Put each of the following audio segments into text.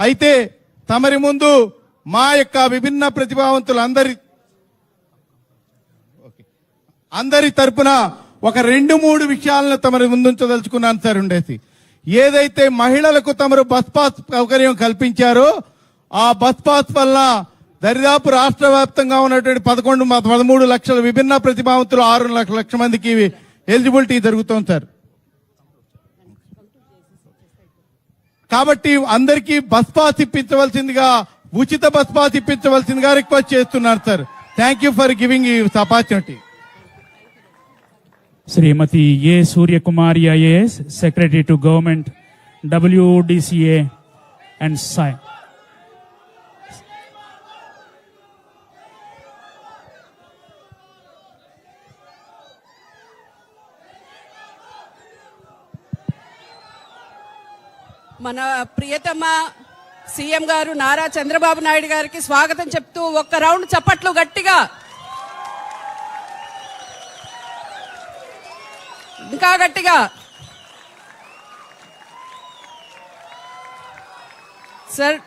అయితే తమరి ముందు మా యొక్క విభిన్న ప్రతిభావంతులు అందరి అందరి తరపున ఒక రెండు మూడు విషయాలను తమరి ముందుంచదలుచుకున్నాను సార్ ఉండేసి. ఏదైతే మహిళలకు తమరు బస్ పాస్ సౌకర్యం కల్పించారో ఆ బస్ పాస్ వల్ల దరిదాపు రాష్ట్ర వ్యాప్తంగా ఉన్నటువంటి పదకొండు పదమూడు లక్షల విభిన్న ప్రతిభావంతులు ఆరు లక్షల లక్షల మందికి ఎలిజిబిలిటీ జరుగుతోంది సార్. కాబట్టి అందరికీ బస్ పాస్ ఇప్పించవలసిందిగా ఉచిత బస్ పాస్ ఇప్పించవలసిందిగా రిక్వెస్ట్ చేస్తున్నాను sir thank you for giving opportunity Shrimati A Suryakumari IAS secretary to government WDCA and సై మన ప్రియతమ సీఎం గారు నారా చంద్రబాబు నాయుడు గారికి స్వాగతం చెప్తూ ఒక్క రౌండ్ చప్పట్లు గట్టిగా. ఇంకా గట్టిగా. Sir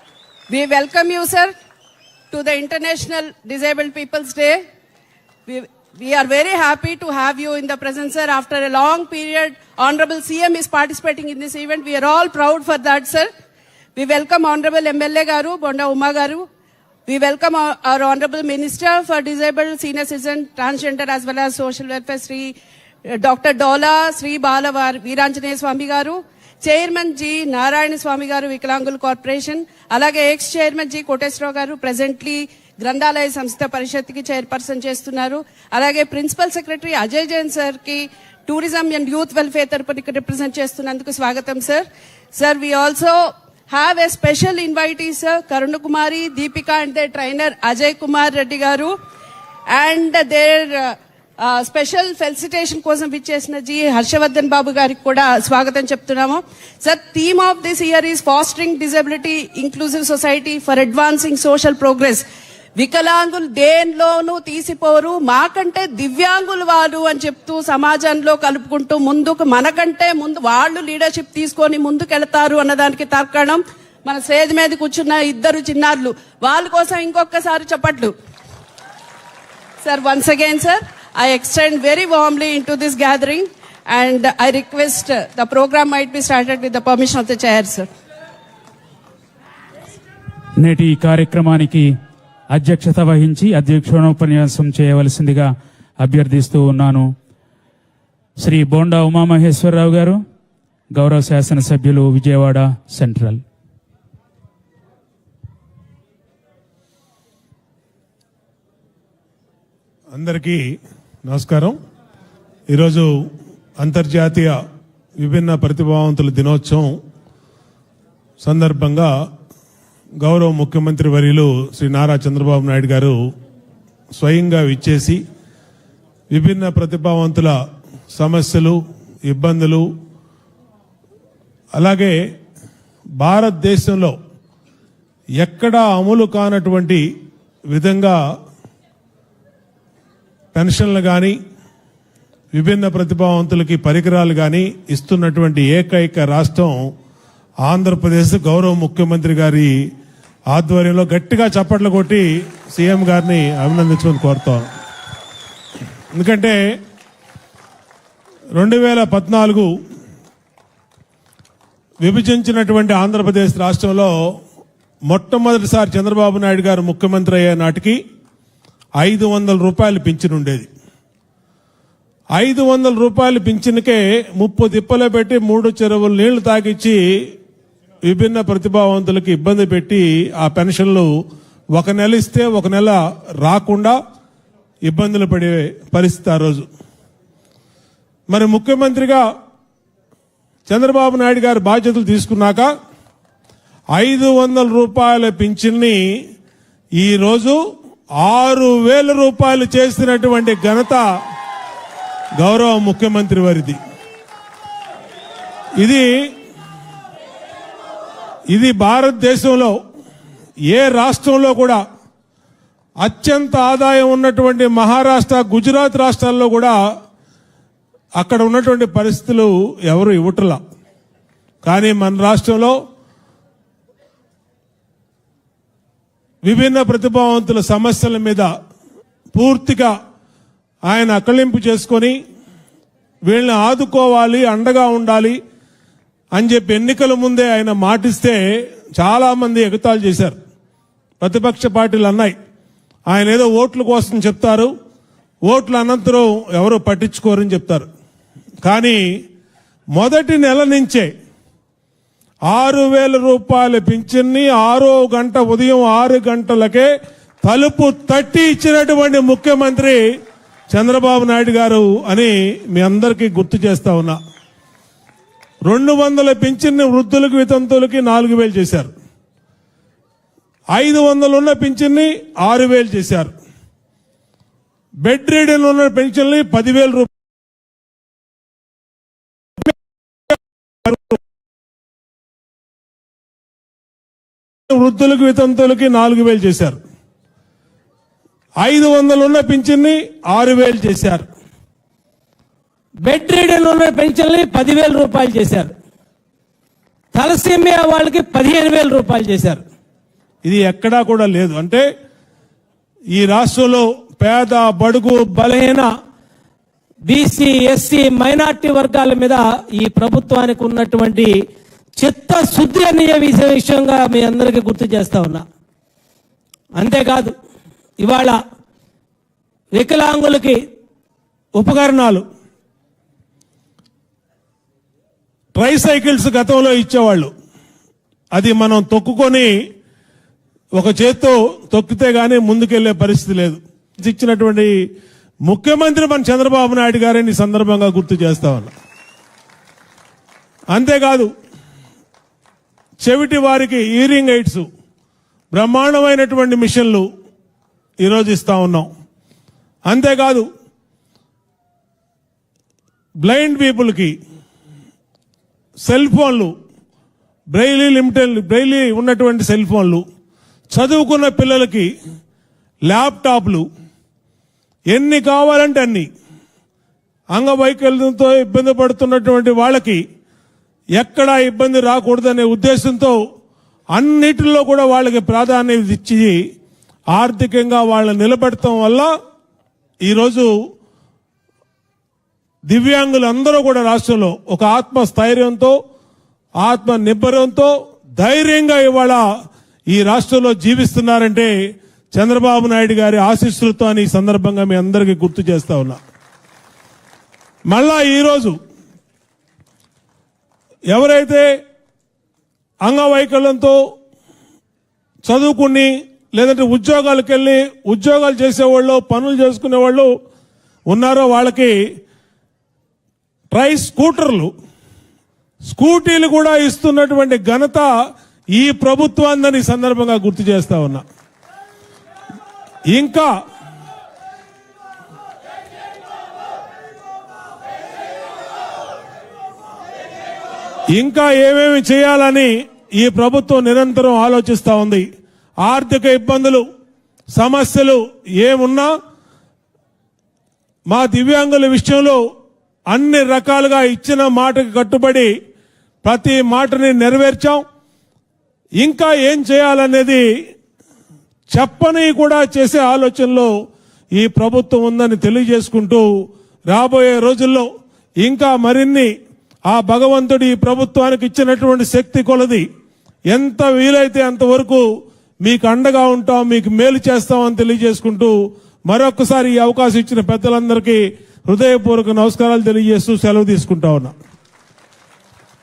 we welcome you sir to the international disabled peoples day we, are very happy to have you in the presence, sir. After a long period, Honorable CM is participating in this event. We are all proud for that, sir. We welcome Honorable MLA Garu, Bonda Uma Garu. We welcome our, our Honorable Minister for Disabled Senior Citizen, Transgender as well as Social Welfare, Sri uh, Dr. Dola, Sri Bala Viranjane Swami Garu. Chairman G Narayana Swamy garu వికలాంగుల corporation అలాగే X chairman G Koteswararao గారు presently గ్రంథాలయ సంస్థ పరిషత్కి chairperson చేస్తున్నారు. అలాగే principal secretary Ajay Jain సార్కి tourism and youth welfare తరపున represent చేస్తున్నందుకు స్వాగతం sir. Sir we also have a special invitee sir Karuna Kumari Deepika and they trainer Ajay Kumar Reddy garu. And there special felicitation కోసం విచ్చేసిన G Harshavardhan బాబు గారికి కూడా స్వాగతం చెప్తున్నాము. Sir theme of this year is fostering disability inclusive society for advancing social progress వికలాంగులు దేనిలోనూ తీసిపోరు. మాకంటే దివ్యాంగులు వాళ్ళు అని చెప్తూ సమాజంలో కలుపుకుంటూ ముందుకు మనకంటే ముందు వాళ్ళు లీడర్షిప్ తీసుకొని ముందుకెళ్తారు అన్నదానికి తర్కణం మన స్టేజ్ మీద కూర్చున్న ఇద్దరు చిన్నారులు. వాళ్ళ కోసం ఇంకొకసారి చెప్పట్లు. Sir once again sir I extend very warmly in to this gathering and I request the programme might be started with the permission of the chair sir నేటి ఈ కార్యక్రమానికి అధ్యక్షత వహించి అధ్యక్షోపన్యాసం చేయవలసిందిగా అభ్యర్థిస్తూ ఉన్నాను. శ్రీ బోండా ఉమామహేశ్వరరావు గారు గౌరవ శాసనసభ్యులు విజయవాడ సెంట్రల్. అందరికీ నమస్కారం. ఈరోజు అంతర్జాతీయ విభిన్న ప్రతిభావంతుల దినోత్సవం సందర్భంగా గౌరవ ముఖ్యమంత్రి వర్యులు శ్రీ నారా చంద్రబాబు నాయుడు గారు స్వయంగా విచ్చేసి విభిన్న ప్రతిభావంతుల సమస్యలు ఇబ్బందులు అలాగే భారతదేశంలో ఎక్కడా అమలు కానటువంటి విధంగా పెన్షన్లు కానీ విభిన్న ప్రతిభావంతులకి పరికరాలు కానీ ఇస్తున్నటువంటి ఏకైక రాష్ట్రం ఆంధ్రప్రదేశ్. గౌరవ ముఖ్యమంత్రి గారి ఆధ్వర్యంలో గట్టిగా చప్పట్లు కొట్టి సీఎం గారిని అభినందించమని కోరుతాం. ఎందుకంటే రెండు వేల పద్నాలుగు విభజించినటువంటి ఆంధ్రప్రదేశ్ రాష్ట్రంలో మొట్టమొదటిసారి చంద్రబాబు నాయుడు గారు ముఖ్యమంత్రి అయ్యే నాటికి ఐదు వందల రూపాయలు పింఛను ఉండేది. ఐదు వందల రూపాయలు పింఛన్కే ముప్పు తిప్పలో పెట్టి మూడు చెరువులు నీళ్ళు తాగిచ్చి విభిన్న ప్రతిభావంతులకు ఇబ్బంది పెట్టి ఆ పెన్షన్లు ఒక నెల ఇస్తే ఒక నెల రాకుండా ఇబ్బందులు పడే పరిస్థితి ఆ రోజు. మరి ముఖ్యమంత్రిగా చంద్రబాబు నాయుడు గారు బాధ్యతలు తీసుకున్నాక ఐదు వందల రూపాయల పింఛన్ని ఈరోజు ఆరు వేల రూపాయలు చేసినటువంటి ఘనత గౌరవ ముఖ్యమంత్రి వారిది. ఇది ఇది భారతదేశంలో ఏ రాష్ట్రంలో కూడా అత్యంత ఆదాయం ఉన్నటువంటి మహారాష్ట్ర గుజరాత్ రాష్ట్రాల్లో కూడా అక్కడ ఉన్నటువంటి పరిస్థితులు ఎవరు ఇవ్వటలా. కానీ మన రాష్ట్రంలో విభిన్న ప్రతిభావంతుల సమస్యల మీద పూర్తిగా ఆయన అక్కలింపు చేసుకొని వీళ్ళని ఆదుకోవాలి అండగా ఉండాలి అని చెప్పి ఎన్నికల ముందే ఆయన మాటిస్తే చాలా మంది చేశారు. ప్రతిపక్ష పార్టీలు అన్నాయి. ఆయన ఏదో ఓట్ల కోసం చెప్తారు. ఓట్ల అనంతరం ఎవరు పట్టించుకోరని చెప్తారు. కానీ మొదటి నెల నుంచే ఆరు వేల రూపాయల పింఛన్ని ఆరో గంట ఉదయం ఆరు గంటలకే తలుపు తట్టి ఇచ్చినటువంటి ముఖ్యమంత్రి చంద్రబాబు నాయుడు గారు అని మీ అందరికీ గుర్తు చేస్తా ఉన్నా. రెండు వందల పింఛన్ని వృద్ధులకు వితంతులకి నాలుగు వేలు చేశారు. ఐదు వందలు ఉన్న పింఛన్ని ఆరు వేలు చేశారు. బెడ్ రీడన్ ఉన్న పెన్షన్ని పదివేల రూపాయలు వృద్ధులకు వితంతులకి నాలుగు వేలు చేశారు. ఐదు వందలు ఉన్న పింఛన్ని ఆరు వేలు చేశారు. బెడ్ రీడన్ ఉన్న పెన్షన్ని పదివేల రూపాయలు చేశారు. తలసీమియా వాళ్ళకి పదిహేను వేల రూపాయలు చేశారు. ఇది ఎక్కడా కూడా లేదు. అంటే ఈ రాష్ట్రంలో పేద బడుగు బలహీన బీసీ ఎస్సీ మైనార్టీ వర్గాల మీద ఈ ప్రభుత్వానికి ఉన్నటువంటి చిత్తశుద్ధి అనే విషయ విషయంగా మీ అందరికీ గుర్తు చేస్తా ఉన్నా. అంతేకాదు ఇవాళ వికలాంగులకి ఉపకరణాలు ట్రైసైకిల్స్ గతంలో ఇచ్చేవాళ్ళు. అది మనం తొక్కుకొని ఒక చేత్తో తొక్కితే గానీ ముందుకెళ్ళే పరిస్థితి లేదు. ఇచ్చినటువంటి ముఖ్యమంత్రి మన చంద్రబాబు నాయుడు గారిని ఈ సందర్భంగా గుర్తు చేస్తా ఉన్నా. అంతేకాదు చెవిటి వారికి ఇయరింగ్ ఎయిడ్స్ బ్రహ్మాండమైనటువంటి మిషన్లు ఈరోజు ఇస్తా ఉన్నాం. అంతేకాదు బ్లైండ్ పీపుల్కి సెల్ ఫోన్లు బ్రెయిలీ లిమిటెడ్ బ్రెయిలీ ఉన్నటువంటి సెల్ ఫోన్లు చదువుకున్న పిల్లలకి ల్యాప్టాప్లు ఎన్ని కావాలంటే అన్ని అంగవైకల్యంతో ఇబ్బంది పడుతున్నటువంటి వాళ్ళకి ఎక్కడా ఇబ్బంది రాకూడదనే ఉద్దేశంతో అన్నిటిలో కూడా వాళ్ళకి ప్రాధాన్యత ఇచ్చి ఆర్థికంగా వాళ్ళని నిలబెడతాం వల్ల ఈరోజు దివ్యాంగులందరూ కూడా రాష్ట్రంలో ఒక ఆత్మ స్థైర్యంతో ఆత్మ నిబ్బరంతో ధైర్యంగా ఇవాళ ఈ రాష్ట్రంలో జీవిస్తున్నారంటే చంద్రబాబు నాయుడు గారి ఆశీస్సులతో అని ఈ సందర్భంగా మీ అందరికీ గుర్తు చేస్తా ఉన్నా. మళ్ళా ఈరోజు ఎవరైతే అంగవైకల్యంతో చదువుకుని లేదంటే ఉద్యోగాలకు వెళ్ళి ఉద్యోగాలు చేసేవాళ్ళు పనులు చేసుకునే వాళ్ళు ఉన్నారో వాళ్ళకి ట్రై స్కూటర్లు స్కూటీలు కూడా ఇస్తున్నటువంటి ఘనత ఈ ప్రభుత్వాన్ని సందర్భంగా గుర్తు చేస్తా ఉన్నా. ఇంకా ఇంకా ఏమేమి చేయాలని ఈ ప్రభుత్వం నిరంతరం ఆలోచిస్తా ఉంది. ఆర్థిక ఇబ్బందులు సమస్యలు ఏమున్నా మా దివ్యాంగుల విషయంలో అన్ని రకాలుగా ఇచ్చిన మాటకు కట్టుబడి ప్రతి మాటని నెరవేర్చాం. ఇంకా ఏం చేయాలనేది చెప్పని కూడా చేసే ఆలోచనలో ఈ ప్రభుత్వం ఉందని తెలియజేసుకుంటూ రాబోయే రోజుల్లో ఇంకా మరిన్ని ఆ భగవంతుడి ఈ ప్రభుత్వానికి ఇచ్చినటువంటి శక్తి కొలది ఎంత వీలైతే అంతవరకు మీకు అండగా ఉంటాం మీకు మేలు చేస్తామని తెలియజేసుకుంటూ మరొకసారి ఈ అవకాశం ఇచ్చిన పెద్దలందరికీ హృదయపూర్వక నమస్కారాలు తెలియజేస్తూ సెలవు తీసుకుంటా ఉన్నా.